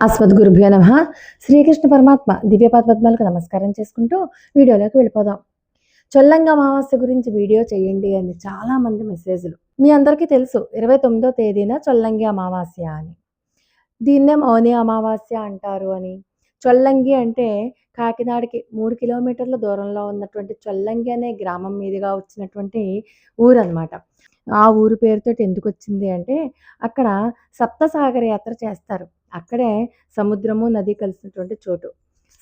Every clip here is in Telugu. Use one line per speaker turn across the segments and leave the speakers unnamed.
అస్మద్గురుభ్యో నమ. శ్రీకృష్ణ పరమాత్మ దివ్యపాద పద్మాలకు నమస్కారం చేసుకుంటూ వీడియోలోకి వెళ్ళిపోదాం. చొల్లంగా అమావాస్య గురించి వీడియో చేయండి అని చాలా మంది మెసేజ్లు. మీ అందరికీ తెలుసు ఇరవై తొమ్మిదో తేదీన చొల్లంగి అమావాస్య అని. దీన్నే మౌని అమావాస్య అంటారు అని. చొల్లంగి అంటే కాకినాడకి మూడు కిలోమీటర్ల దూరంలో ఉన్నటువంటి చొల్లంగి అనే గ్రామం మీదుగా వచ్చినటువంటి ఊరు అనమాట ఆ ఊరు పేరుతో ఎందుకు వచ్చింది అంటే అక్కడ సప్తసాగర యాత్ర చేస్తారు. అక్కడే సముద్రము నది కలిసినటువంటి చోటు.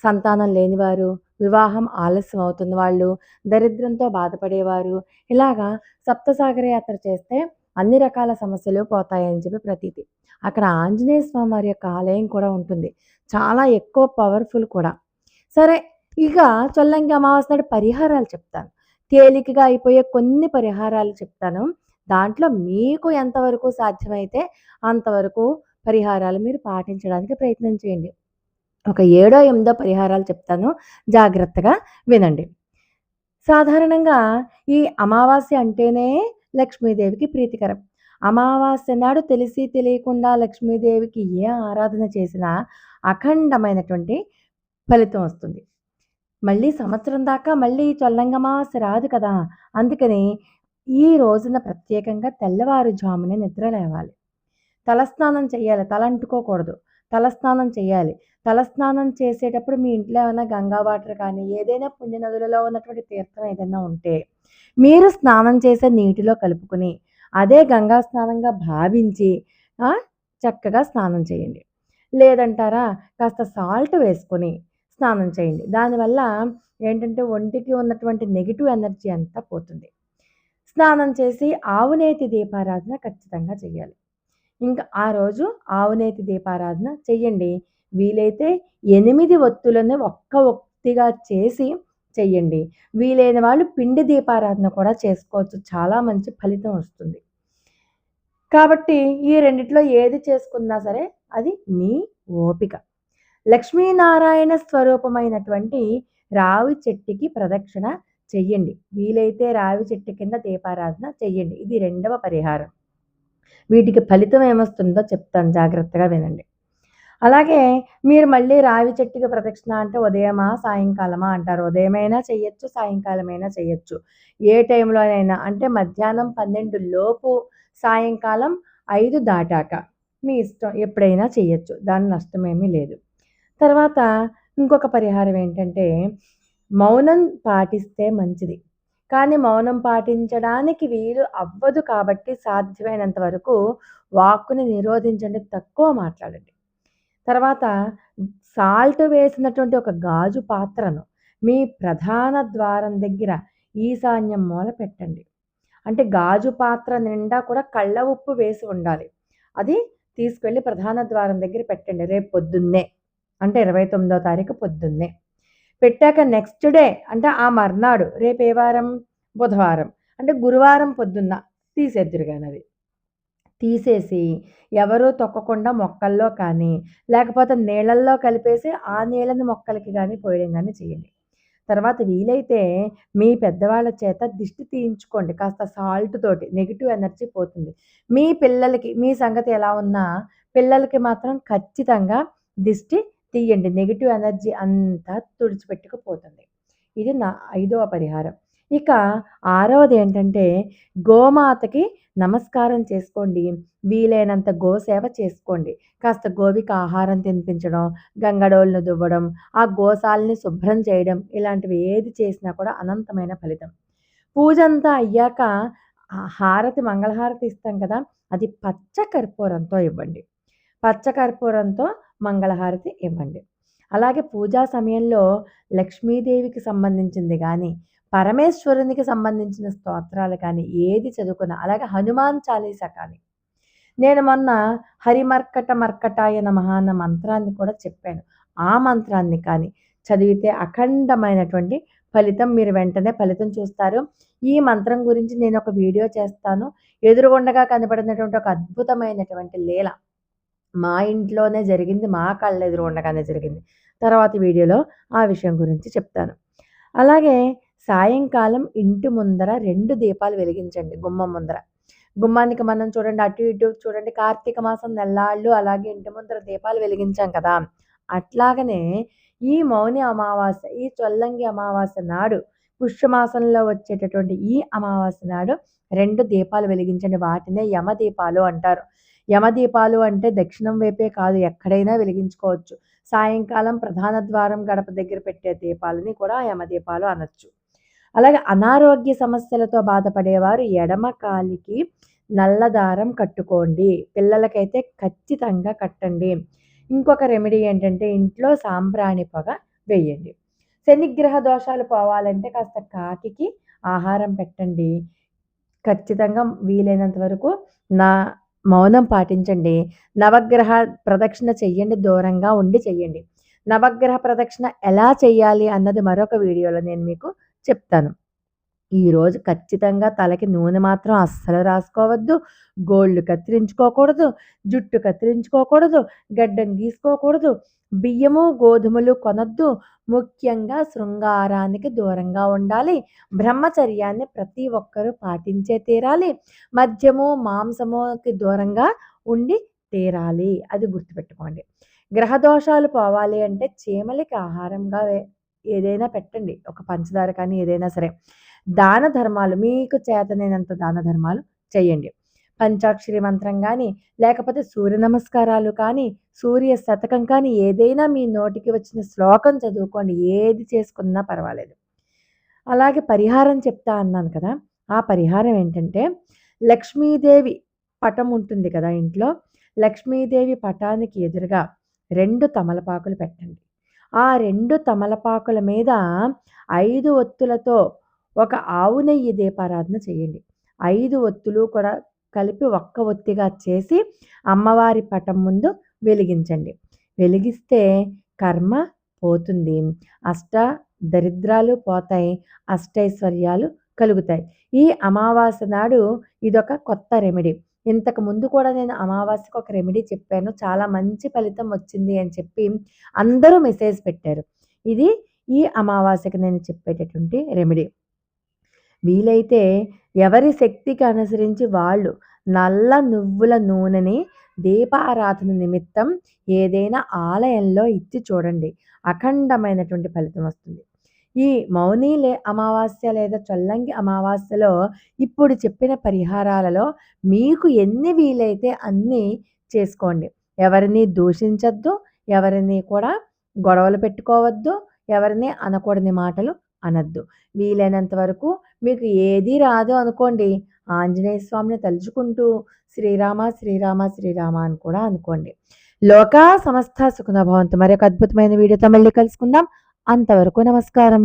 సంతానం లేనివారు వివాహం ఆలస్యం అవుతున్న వాళ్ళు దరిద్రంతో బాధపడేవారు ఇలాగా సప్తసాగర యాత్ర చేస్తే అన్ని రకాల సమస్యలు పోతాయని చెప్పి ప్రతీతి. అక్కడ ఆంజనేయ స్వామి వారి యొక్క ఆలయం కూడా ఉంటుంది. చాలా ఎక్కువ పవర్ఫుల్ కూడా. సరే ఇక చొల్లంగి అమావాస్య నాడు పరిహారాలు చెప్తాను. తేలికగా అయిపోయే కొన్ని పరిహారాలు చెప్తాను. దాంట్లో మీకు ఎంతవరకు సాధ్యమైతే అంతవరకు పరిహారాలు మీరు పాటించడానికి ప్రయత్నం చేయండి. ఒక ఏడో ఎనిమిదో పరిహారాలు చెప్తాను. జాగ్రత్తగా వినండి. సాధారణంగా ఈ అమావాస్య అంటేనే లక్ష్మీదేవికి ప్రీతికరం. అమావాస్య నాడు తెలిసి తెలియకుండా లక్ష్మీదేవికి ఏ ఆరాధన చేసినా అఖండమైనటువంటి ఫలితం వస్తుంది. మళ్ళీ సంవత్సరం దాకా మళ్ళీ చొల్లంగ రాదు కదా! అందుకని ఈ రోజున ప్రత్యేకంగా తెల్లవారుజామునే నిద్ర లేవాలి. తలస్నానం చేయాలి తల అంటుకోకూడదు. తలస్నానం చేయాలి తలస్నానం చేసేటప్పుడు మీ ఇంట్లో ఏమైనా గంగా వాటర్ కానీ ఏదైనా పుణ్య నదులలో ఉన్నటువంటి తీర్థం ఏదైనా ఉంటే మీరు స్నానం చేసే నీటిలో కలుపుకొని అదే గంగా స్నానంగా భావించి చక్కగా స్నానం చేయండి. లేదంటారా కాస్త సాల్ట్ వేసుకొని స్నానం చేయండి. దానివల్ల ఏంటంటే ఒంటికి ఉన్నటువంటి నెగిటివ్ ఎనర్జీ అంతా పోతుంది. స్నానం చేసి ఆవునేతి దీపారాధన ఖచ్చితంగా చేయాలి ఇంకా ఆ రోజు ఆవునేతి దీపారాధన చెయ్యండి. వీలైతే ఎనిమిది ఒత్తులను ఒక్క ఒత్తిగా చేసి చెయ్యండి. వీలైన వాళ్ళు పిండి దీపారాధన కూడా చేసుకోవచ్చు. చాలా మంచి ఫలితం వస్తుంది. కాబట్టి ఈ రెండిట్లో ఏది చేసుకున్నా సరే అది మీ ఓపిక. లక్ష్మీనారాయణ స్వరూపమైనటువంటి రావి చెట్టుకి ప్రదక్షిణ చెయ్యండి. వీలైతే రావి చెట్టు కింద దీపారాధన చెయ్యండి. ఇది రెండవ పరిహారం. వీటికి ఫలితం ఏమొస్తుందో చెప్తాను. జాగ్రత్తగా వినండి. అలాగే మీరు మళ్ళీ రావి చెట్టుకి ప్రదక్షిణ అంటే ఉదయమా సాయంకాలమా అంటారు. ఉదయమైనా చెయ్యొచ్చు సాయంకాలమైనా చెయ్యొచ్చు. ఏ టైంలోనైనా అంటే మధ్యాహ్నం పన్నెండు లోపు సాయంకాలం ఐదు దాటాక మీ ఇష్టం ఎప్పుడైనా చెయ్యొచ్చు. దాని నష్టమేమీ లేదు. తర్వాత ఇంకొక పరిహారం ఏంటంటే మౌనం పాటిస్తే మంచిది. కానీ మౌనం పాటించడానికి వీలు అవ్వదు కాబట్టి సాధ్యమైనంత వరకు వాక్కుని నిరోధించండి తక్కువ మాట్లాడండి. తర్వాత సాల్ట్ వేసినటువంటి ఒక గాజు పాత్రను మీ ప్రధాన ద్వారం దగ్గర ఈశాన్యం మూల పెట్టండి. అంటే గాజు పాత్ర నిండా కూడా కళ్ళ ఉప్పు వేసి ఉండాలి. అది తీసుకెళ్ళి ప్రధాన ద్వారం దగ్గర పెట్టండి రేపు పొద్దున్నే. అంటే ఇరవై తొమ్మిదో తారీఖు పొద్దున్నే. పెట్టాక నెక్స్ట్ డే అంటే ఆ మర్నాడు రేపు ఏ వారం? బుధవారం. అంటే గురువారం పొద్దున్న తీసేద్దురుగానది తీసేసి ఎవరూ తొక్కకుండా మొక్కల్లో కానీ లేకపోతే నీళ్ళల్లో కలిపేసి ఆ నీళ్ళని మొక్కలకి కానీ పోయడం కానీ చేయండి. తర్వాత వీలైతే మీ పెద్దవాళ్ళ చేత దిష్టి తీయించుకోండి. కాస్త సాల్ట్ తోటి నెగిటివ్ ఎనర్జీ పోతుంది. మీ పిల్లలకి మీ సంగతి ఎలా ఉన్నా పిల్లలకి మాత్రం ఖచ్చితంగా దిష్టి తీయండి. నెగిటివ్ ఎనర్జీ అంతా తుడిచిపెట్టుకుపోతుంది. ఇది నా ఐదవ పరిహారం. ఇక ఆరవది ఏంటంటే గోమాతకి నమస్కారం చేసుకోండి. వీలైనంత గోసేవ చేసుకోండి. కాస్త గోవికి ఆహారం తినిపించడం గంగడోళ్ళను దువ్వడం ఆ గోశాలని శుభ్రం చేయడం ఇలాంటివి ఏది చేసినా కూడా అనంతమైన ఫలితం. పూజ అంతా అయ్యాక హారతి మంగళహారతి ఇస్తాం కదా అది పచ్చ కర్పూరంతో ఇవ్వండి. పచ్చ కర్పూరంతో మంగళహారతి ఇవ్వండి. అలాగే పూజా సమయంలో లక్ష్మీదేవికి సంబంధించింది కానీ పరమేశ్వరునికి సంబంధించిన స్తోత్రాలు కానీ ఏది చదువుకున్నా అలాగే హనుమాన్ చాలీసా కానీ. నేను మొన్న హరిమర్కట మర్కటాయ నమః అన్న మంత్రాన్ని కూడా చెప్పాను. ఆ మంత్రాన్ని కానీ చదివితే అఖండమైనటువంటి ఫలితం మీరు వెంటనే ఫలితం చూస్తారు. ఈ మంత్రం గురించి నేను ఒక వీడియో చేస్తాను. ఎదురుగుండగా కనబడినటువంటి ఒక అద్భుతమైనటువంటి లీల. మా ఇంట్లోనే జరిగింది మా కళ్ళ ఎదురుగుండగానే జరిగింది. తర్వాత వీడియోలో ఆ విషయం గురించి చెప్తాను. అలాగే సాయంకాలం ఇంటి ముందర రెండు దీపాలు వెలిగించండి గుమ్మం ముందర. గుమ్మానికి మనం చూడండి అటు ఇటు చూడండి కార్తీక మాసం నెల్లాళ్ళు అలాగే ఇంటి ముందర దీపాలు వెలిగించాం కదా. అట్లాగనే ఈ మౌని అమావాస్య ఈ చొల్లంగి అమావాస్య నాడు పుష్యమాసంలో వచ్చేటటువంటి ఈ అమావాస్య నాడు రెండు దీపాలు వెలిగించండి వాటినే యమ దీపాలు అంటారు. యమ దీపాలు అంటే దక్షిణం వైపే కాదు ఎక్కడైనా వెలిగించుకోవచ్చు. సాయంకాలం ప్రధాన ద్వారం గడప దగ్గర పెట్టే దీపాలని కూడా యమ దీపాలు అనొచ్చు. అలాగే అనారోగ్య సమస్యలతో బాధపడేవారు ఎడమ కాలికి నల్ల దారం కట్టుకోండి. పిల్లలకైతే ఖచ్చితంగా కట్టండి. ఇంకొక రెమెడీ ఏంటంటే ఇంట్లో సాంబ్రాణి పొగ వేయండి. శనిగ్రహ దోషాలు పోవాలంటే కాస్త కాకికి ఆహారం పెట్టండి. ఖచ్చితంగా వీలైనంత వరకు నా మౌనం పాటించండి. నవగ్రహ ప్రదక్షిణ చెయ్యండి దూరంగా ఉండి చెయ్యండి. నవగ్రహ ప్రదక్షిణ ఎలా చేయాలి అన్నది మరొక వీడియోలో నేను మీకు చెప్తాను. ఈరోజు ఖచ్చితంగా తలకి నూనె మాత్రం అస్సలు రాసుకోవద్దు. గోళ్ళు కత్తిరించుకోకూడదు. జుట్టు కత్తిరించుకోకూడదు. గడ్డం గీసుకోకూడదు. బియ్యము గోధుమలు కొనొద్దు. ముఖ్యంగా శృంగారానికి దూరంగా ఉండాలి. బ్రహ్మచర్యాన్ని ప్రతి ఒక్కరూ పాటించే తీరాలి. మద్యము మాంసముకి దూరంగా ఉండి తీరాలి. అది గుర్తుపెట్టుకోండి. గ్రహదోషాలు పోవాలి అంటే చీమలకి ఆహారంగా ఏదైనా పెట్టండి. ఒక పంచదార కానీ ఏదైనా సరే. దాన ధర్మాలు మీకు చేతనైనంత దాన ధర్మాలు చేయండి. పంచాక్షరి మంత్రం కానీ లేకపోతే సూర్య నమస్కారాలు కానీ సూర్య శతకం కానీ ఏదైనా మీ నోటికి వచ్చిన శ్లోకం చదువుకోండి. ఏది చేసుకున్నా పర్వాలేదు. అలాగే పరిహారం చెప్తా అన్నాను కదా ఆ పరిహారం ఏంటంటే లక్ష్మీదేవి పటం ఉంటుంది కదా ఇంట్లో లక్ష్మీదేవి పటానికి ఎదురుగా రెండు తమలపాకులు పెట్టండి. ఆ రెండు తమలపాకుల మీద ఐదు ఒత్తులతో ఒక ఆవు నెయ్యి దీపారాధన చేయండి. ఐదు ఒత్తులు కూడా కలిపి ఒక్క ఒత్తిగా చేసి అమ్మవారి పటం ముందు వెలిగించండి. వెలిగిస్తే కర్మ పోతుంది. అష్ట దరిద్రాలు పోతాయి. అష్టైశ్వర్యాలు కలుగుతాయి. ఈ అమావాస్య నాడు ఇదొక కొత్త రెమెడీ. ఇంతకు ముందు కూడా నేను అమావాస్యకు ఒక రెమెడీ చెప్పాను. చాలా మంచి ఫలితం వచ్చింది అని చెప్పి అందరూ మెసేజ్ పెట్టారు. ఇది ఈ అమావాస్యకు నేను చెప్పేటటువంటి రెమెడీ. వీలైతే ఎవరి శక్తికి అనుసరించి వాళ్ళు నల్ల నువ్వుల నూనెని దీపారాధన నిమిత్తం ఏదైనా ఆలయంలో ఇచ్చి చూడండి. అఖండమైనటువంటి ఫలితం వస్తుంది. ఈ మౌని లే అమావాస్య లేదా చొల్లంగి అమావాస్యలో ఇప్పుడు చెప్పిన పరిహారాలలో మీకు ఎన్ని వీలైతే అన్నీ చేసుకోండి. ఎవరిని దూషించద్దు ఎవరిని కూడా గొడవలు పెట్టుకోవద్దు ఎవరిని అనకూడని మాటలు అనద్దు. వీలైనంత వరకు మీకు ఏది రాదు అనుకోండి. ఆంజనేయ స్వామిని తలుచుకుంటూ శ్రీరామ శ్రీరామ శ్రీరామ అని కూడా అనుకోండి. లోక సమస్త సుఖనభవంతు మరొక అద్భుతమైన వీడియోతో మళ్ళీ కలుసుకుందాం. అంతవరకు నమస్కారం.